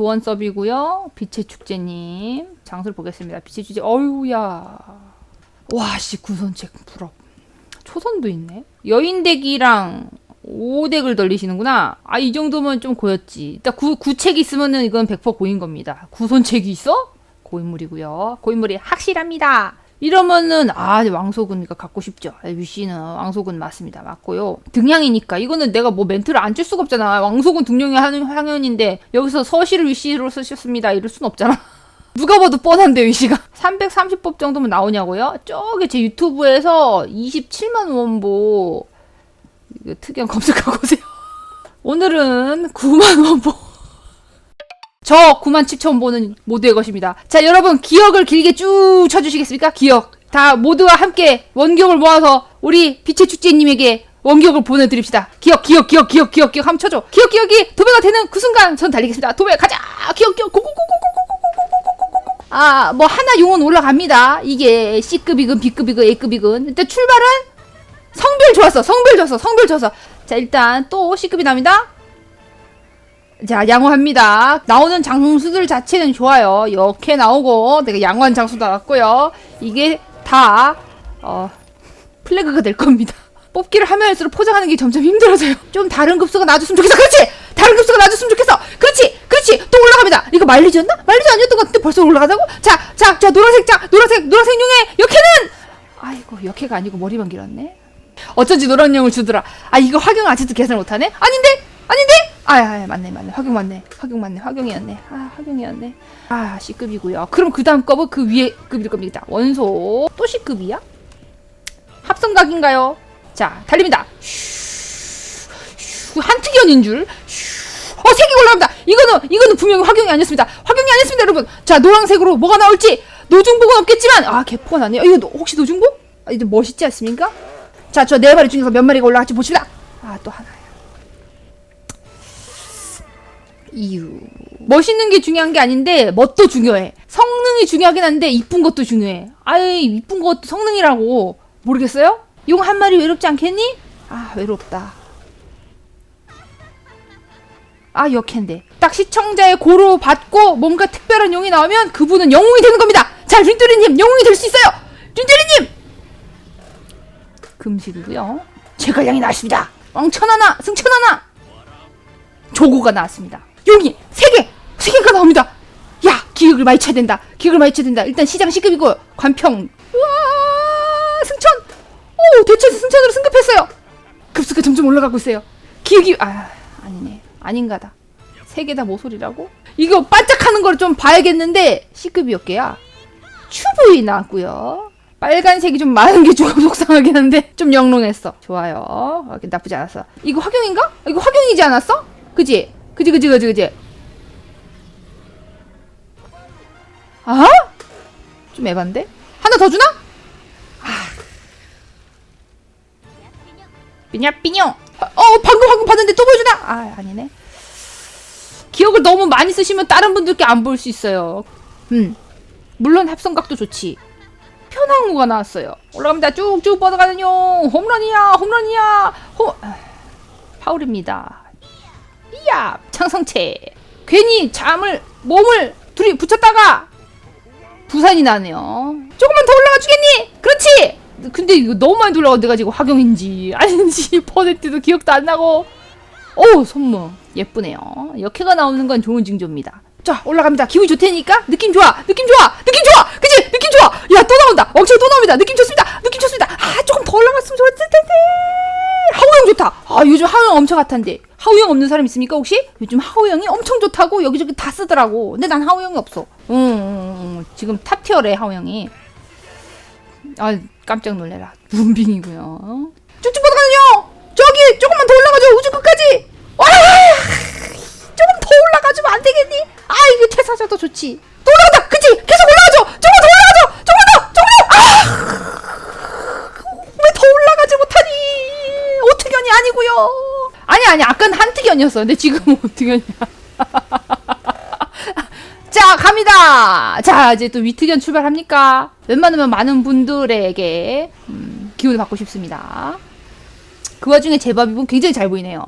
도원섭이고요. 빛의 축제님 장소를 보겠습니다. 빛의 축제. 어유야. 와씨 구선책 부럽. 초선도 있네. 여인덱이랑 오덱을 돌리시는구나. 아 이 정도면 좀 고였지. 일단 구 구책이 있으면은 이건 100% 고인 겁니다. 구선책이 있어? 고인물이고요. 고인물이 확실합니다. 이러면은 아 왕소근이가 갖고 싶죠. 위씨는 왕소근 맞습니다. 맞고요. 등양이니까 이거는 내가 뭐 멘트를 안 줄 수가 없잖아. 왕소근 등용이 하는 향연인데 여기서 서시를 위씨로 쓰셨습니다. 이럴 순 없잖아. 누가 봐도 뻔한데 위씨가 330법 정도면 나오냐고요? 저기 제 유튜브에서 27만 원보 특이한 검색하고 오세요. 오늘은 9만 원보 저 9만 7천 보는 모두의 것입니다. 자, 여러분 기억을 길게 쭉 쳐주시겠습니까? 기억. 다 모두와 함께 원격을 모아서 우리 빛의 축제님에게 원격을 보내드립시다. 기억, 기억, 기억, 기억, 기억, 기억 한번 쳐줘. 기억, 기억이 도배가 되는 그 순간 전 달리겠습니다. 도배 가자. 기억, 기억, 고고고고고고고고고고고고고. 아, 뭐 하나 용은 올라갑니다. 이게 C급이건 B급이건 A급이건. 일단 출발은 성별 좋았어. 성별 좋았어. 성별 좋았어. 자, 일단 또 C급이 납니다. 자, 양호합니다. 나오는 장수들 자체는 좋아요. 이렇게 나오고, 내가 양호한 장수 나왔고요. 이게 다, 어, 플래그가 될 겁니다. 뽑기를 하면 할수록 포장하는 게 점점 힘들어져요. 좀 다른 급수가 나와줬으면 좋겠어. 그렇지! 다른 급수가 나와줬으면 좋겠어. 그렇지! 그렇지! 또 올라갑니다. 이거 마일리지였나? 마일리지 아니었던 것 같은데 벌써 올라가다고? 자, 자, 자, 노란색, 자, 노란색, 노란색 용의 역해는! 아이고, 역해가 아니고 머리만 길었네. 어쩐지 노란 용을 주더라. 아, 이거 화경 아직도 계산을 못하네? 아닌데? 아닌데? 아, 아, 맞네, 맞네. 화경 맞네. 화경 맞네. 화경이었네. 아, 화경이었네. 아, C급이고요. 그럼 그 다음 급은 그 위에 급일 겁니다. 원소. 또 C급이야? 합성각인가요? 자, 달립니다. 한특연인 줄. 슈. 어, 색이 올라갑니다. 이거는, 이거는 분명히 화경이 아니었습니다. 화경이 아니었습니다, 여러분. 자, 노란색으로 뭐가 나올지. 노중복은 없겠지만, 아, 개포가 나네요. 이거 노- 혹시 노중복? 아, 이거 멋있지 않습니까? 자, 저 네 마리 중에서 몇 마리가 올라갈지 보십시다. 아, 또 하나 이유. 멋있는 게 중요한 게 아닌데 멋도 중요해. 성능이 중요하긴 한데 이쁜 것도 중요해. 아이 이쁜 것도 성능이라고 모르겠어요? 용 한 마리 외롭지 않겠니? 아 외롭다. 아 역캔데. 딱 시청자의 고로 받고 뭔가 특별한 용이 나오면 그분은 영웅이 되는 겁니다. 자 린뚜리님 영웅이 될 수 있어요. 린뚜리님. 금식이고요. 제가 양이 나왔습니다. 왕천 하나 승천 하나 조고가 나왔습니다. 용이 세 개, 세 개가 나옵니다. 야, 기획을 많이 쳐야 된다. 기획을 많이 쳐야 된다. 일단 시장 시급이고 관평. 우와, 승천. 오, 대체 승천으로 승급했어요. 급수가 점점 올라가고 있어요. 기획이 아, 아니네. 아닌가다. 세 개 다 모솔이라고? 이거 반짝하는 걸 좀 봐야겠는데 C급이었게야. 추브이 나왔고요. 빨간색이 좀 많은 게 조금 속상하긴 한데 좀 영롱했어. 좋아요. 어, 나쁘지 않았어. 이거 화경인가? 이거 화경이지 않았어? 그지? 그지 그지 그지 그지? 아? 좀 에반데? 하나 더 주나? 아. 삐냐 삐뇨. 어 방금 방금 봤는데 또 보여주나? 아 아니네. 기억을 너무 많이 쓰시면 다른 분들께 안 볼 수 있어요. 음. 물론 합성각도 좋지. 편항우가 나왔어요. 올라갑니다. 쭉쭉 뻗어가는 용. 홈런이야, 홈런이야. 홈. 아, 파울입니다. 이야, 창성체. 괜히 잠을 몸을 둘이 붙였다가 부산이 나네요. 조금만 더 올라가 주겠니? 그렇지. 근데 이거 너무 많이 올라가 내가 지금 화경인지 아닌지 퍼센트도 기억도 안 나고. 오, 손무 예쁘네요. 역해가 나오는 건 좋은 징조입니다. 자, 올라갑니다. 기분이 좋다니까? 느낌 좋아! 느낌 좋아! 느낌 좋아! 그치? 느낌 좋아! 야, 또 나온다! 왕창 또 나옵니다! 느낌 좋습니다! 느낌 좋습니다! 아, 조금 더 올라갔으면 좋았을 텐데! 하우영 좋다! 아, 요즘 하우영 엄청 핫한데. 하우영 없는 사람 있습니까, 혹시? 요즘 하우영이 엄청 좋다고 여기저기 다 쓰더라고. 근데 난 하우영이 없어. 응, 응, 응. 지금 탑 티어래, 하우영이. 아, 깜짝 놀래라. 문빙이고요. 쭉쭉 뻗어가는요! 저기, 조금만 더 올라가죠! 우주 끝까지! 와! 조금 더 올라가주면 안 되겠니? 아 이거 퇴사자도 좋지. 또 올라간다. 그치? 계속 올라가죠. 조금만 더 올라가죠. 조금만 더. 조금만. 아! 왜 더 올라가지 못하니? 아니고요. 아니 아니 아까는 한특연이었어. 근데 지금은 오특연이야. 자 갑니다. 자 이제 또 위특연 출발합니까? 웬만하면 많은 분들에게 음, 기운을 받고 싶습니다. 그 와중에 제밥이분 굉장히 잘 보이네요.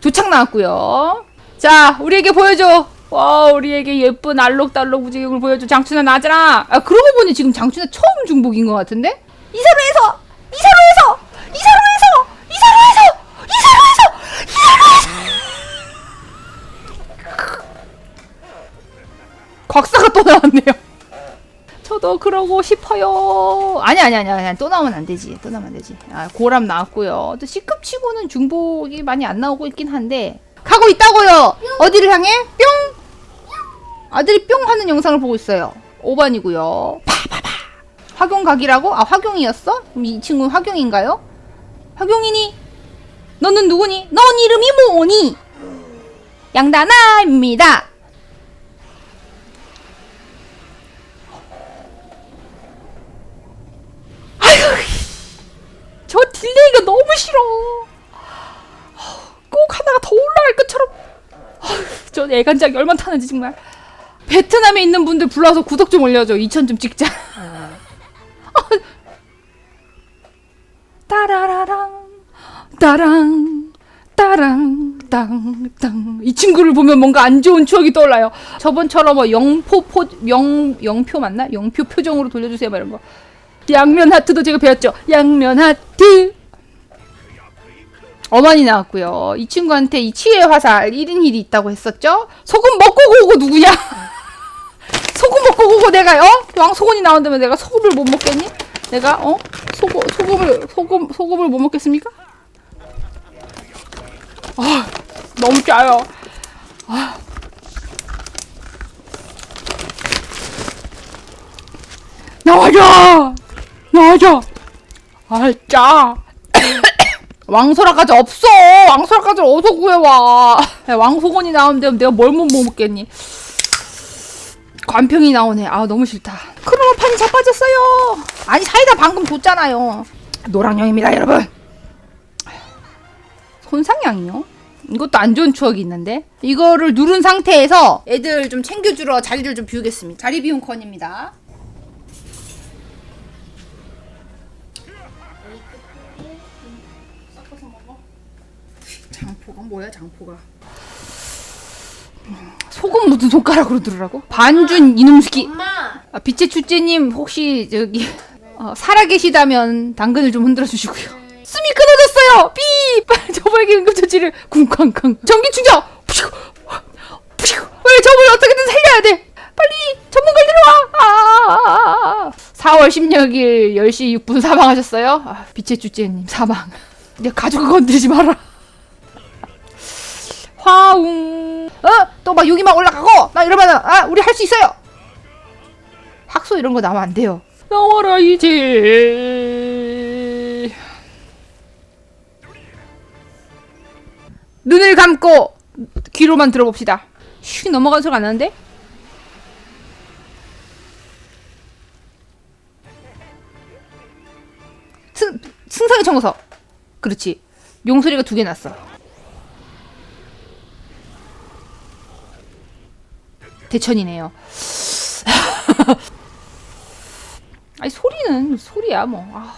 조착 나왔고요. 자, 우리에게 보여줘. 와 우리에게 예쁜 알록달록 무지개를 보여줘 장춘아 나잖아 아 그러고 보니 지금 장춘아 처음 중복인 것 같은데 이사로에서 이사로에서 이사로에서 이사로에서 이사로에서 이사로에서 곽사가 또 나왔네요 저도 그러고 싶어요 아니 아니 아니 아니 또 나오면 안 되지 또 나오면 안 되지 아 고람 나왔고요 또 C급 치고는 중복이 많이 안 나오고 있긴 한데 가고 있다고요 어디를 향해 뿅 아들이 뿅 하는 영상을 보고 있어요. 5반이고요. 파파파. 화경각이라고? 아, 화경이었어? 그럼 이 친구는 화경인가요? 화경이니? 너는 누구니? 넌 이름이 뭐니? 양다나입니다. 아휴, 저 딜레이가 너무 싫어. 꼭 하나가 더 올라갈 것처럼. 저 애간장이 얼마나 타는지 정말. 베트남에 있는 분들 불러서 구독 좀 올려줘. 2천 좀 찍자. 따라라랑 따랑 따랑 땅땅 이 친구를 보면 뭔가 안 좋은 추억이 떠올라요. 저번처럼 뭐 영포 포영 영표 맞나? 영표 표정으로 돌려주세요. 막 이런 거. 양면 하트도 제가 배웠죠. 양면 하트. 어머니 나왔고요. 이 친구한테 이 치의 화살 1인 힐이 있다고 했었죠? 소금 먹고 고고 누구냐? 소금 먹고 고고 내가 어? 왕소금이 나온다면 내가 소금을 못 먹겠니? 내가 어? 소금 소금을 소금 소금을 못 먹겠습니까? 아 너무 짜요. 아. 나와줘 나와줘 아 짜. 왕소라까지 없어. 왕소라까지 어디서 구해와. 야, 왕소곤이 나오는데 내가 뭘 못 먹겠니? 관평이 나오네. 아 너무 싫다. 크로노 판이 자빠졌어요. 아니 사이다 방금 줬잖아요. 노랑형입니다 여러분. 손상향이요? 이것도 안 좋은 추억이 있는데 이거를 누른 상태에서 애들 좀 챙겨주러 자리를 좀 비우겠습니다. 자리 비운 컨입니다. 장포가 뭐야 장포가? 소금 묻은 손가락으로 들으라고? 반준 이놈 새끼. 엄마 아, 빛의 축제님 혹시 저기 어, 살아계시다면 당근을 좀 흔들어 주시고요. 숨이 끊어졌어요. 삐! 빨리 저분에게 응급처치를 쿵쾅쾅. 전기 충전. 푸시고, 푸시고. 왜 저분을 어떻게든 살려야 돼. 빨리 전문가 들어와. 아, 4월 16일 10시 6분 사망하셨어요. 아, 빛의 축제님 사망. 내 가족을 건드리지 마라. 화웅. 어? 또 막 여기 막 올라가고 나 이러면은 아 우리 할 수 있어요. 학소 이런 거 나오면 안 돼요. 나와라 이제. 눈을 감고 귀로만 들어봅시다. 슉 넘어간 소리가 안 나는데? 승 승상의 청소. 그렇지. 용소리가 두 개 났어. 대천이네요. 아니 소리는 소리야 뭐. 아,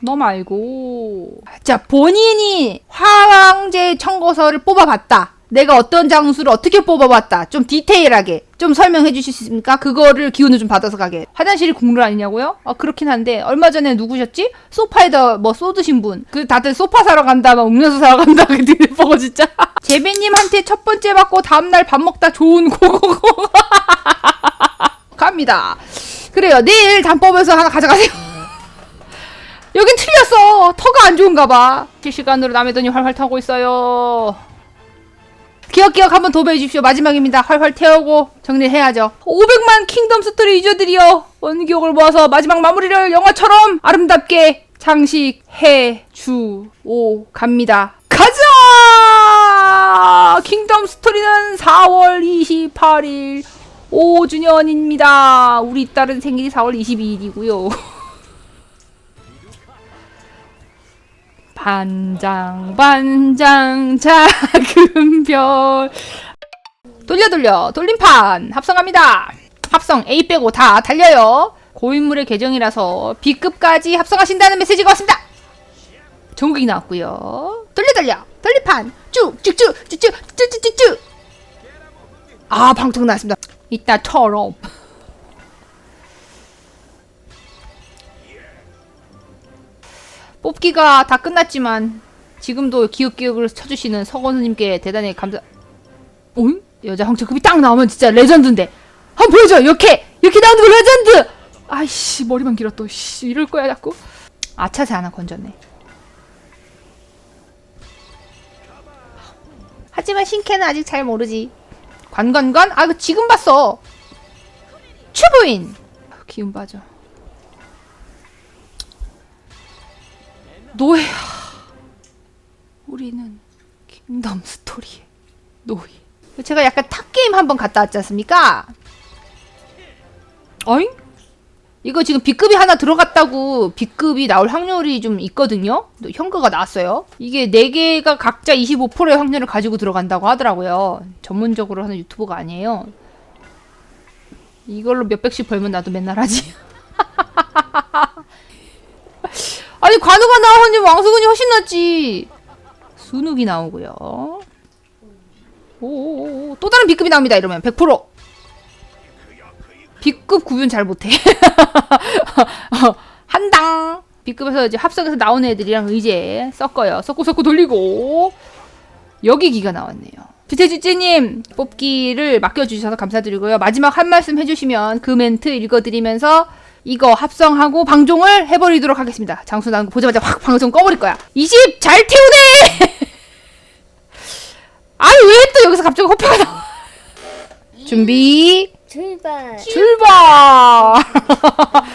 너 말고. 자 본인이 화왕제 청거서를 뽑아봤다. 내가 어떤 장수를 어떻게 뽑아봤다. 좀 디테일하게 좀 설명해 주실 수 있습니까? 그거를 기운을 좀 받아서 가게. 화장실이 국룰 아니냐고요? 아 그렇긴 한데 얼마 전에 누구셨지? 소파에다 뭐 쏟으신 분. 그 다들 소파 사러 간다, 막 음료수 사러 간다. 그 뒤에 보고 진짜. 재배님한테 첫 번째 받고 다음날 밥 먹다 좋은 고고고. 갑니다. 그래요. 내일 단법에서 하나 가져가세요. 여긴 틀렸어. 터가 안 좋은가 봐. 실시간으로 남의 돈이 활활 타고 있어요. 기억 기억 한번 도배해 주십시오. 마지막입니다. 활활 태우고 정리해야죠. 500만 킹덤 스토리 유저들이여 원기옥을 모아서 마지막 마무리를 영화처럼 아름답게 장식해 주오 갑니다. 가자! 킹덤 스토리는 4월 28일 5주년입니다. 우리 딸은 생일이 4월 22일이고요. 반장 반장 작은 별 돌려 돌려 돌림판 합성합니다. 합성 A 빼고 다 달려요. 고인물의 계정이라서 B급까지 합성하신다는 메시지가 왔습니다. 전국이 나왔고요. 돌려 돌려 돌림판 쭉쭉쭉쭉쭉쭉쭉쭉 아 방송 났습니다. 이따처럼. 뽑기가 다 끝났지만 지금도 기억기억을 쳐주시는 서건우님께 대단히 감사. 응? 여자 황천급이 딱 나오면 진짜 레전드인데. 한번 보여줘. 이렇게 이렇게 나오는 거 레전드. 아이씨 머리만 길어 또. 씨 이럴 거야 자꾸. 아차새 하나 건졌네. 하지만 신캐는 아직 잘 모르지. 관관관? 아, 지금 봤어. 아유, 기운 빠져. 노예. 우리는 킹덤 스토리의 노예. 제가 약간 탑게임 한번 갔다 왔지 않습니까? 어잉? 이거 지금 B급이 하나 들어갔다고 B급이 나올 확률이 좀 있거든요? 또 현가가 나왔어요. 이게 4개가 각자 25%의 확률을 가지고 들어간다고 하더라고요. 전문적으로 하는 유튜버가 아니에요. 이걸로 몇백씩 벌면 나도 맨날 하지. 아니, 관우가 나오니 왕수근이 훨씬 낫지. 순욱이 나오고요. 오오오, 또 다른 B급이 나옵니다, 이러면. 100%. B급 구분 잘 못해. 어, 한당. B급에서 이제 합성해서 나오는 애들이랑 이제 섞어요. 섞고 섞고 돌리고. 여기 기가 나왔네요. 비태주제님 뽑기를 맡겨주셔서 감사드리고요. 마지막 한 말씀 해주시면 그 멘트 읽어드리면서 이거 합성하고 방종을 해버리도록 하겠습니다. 장수 나는 거 보자마자 확 방송 꺼버릴 거야. 20 잘 태우네! 아니 왜 또 여기서 갑자기 호표가 나와? 준비 출발. 출발!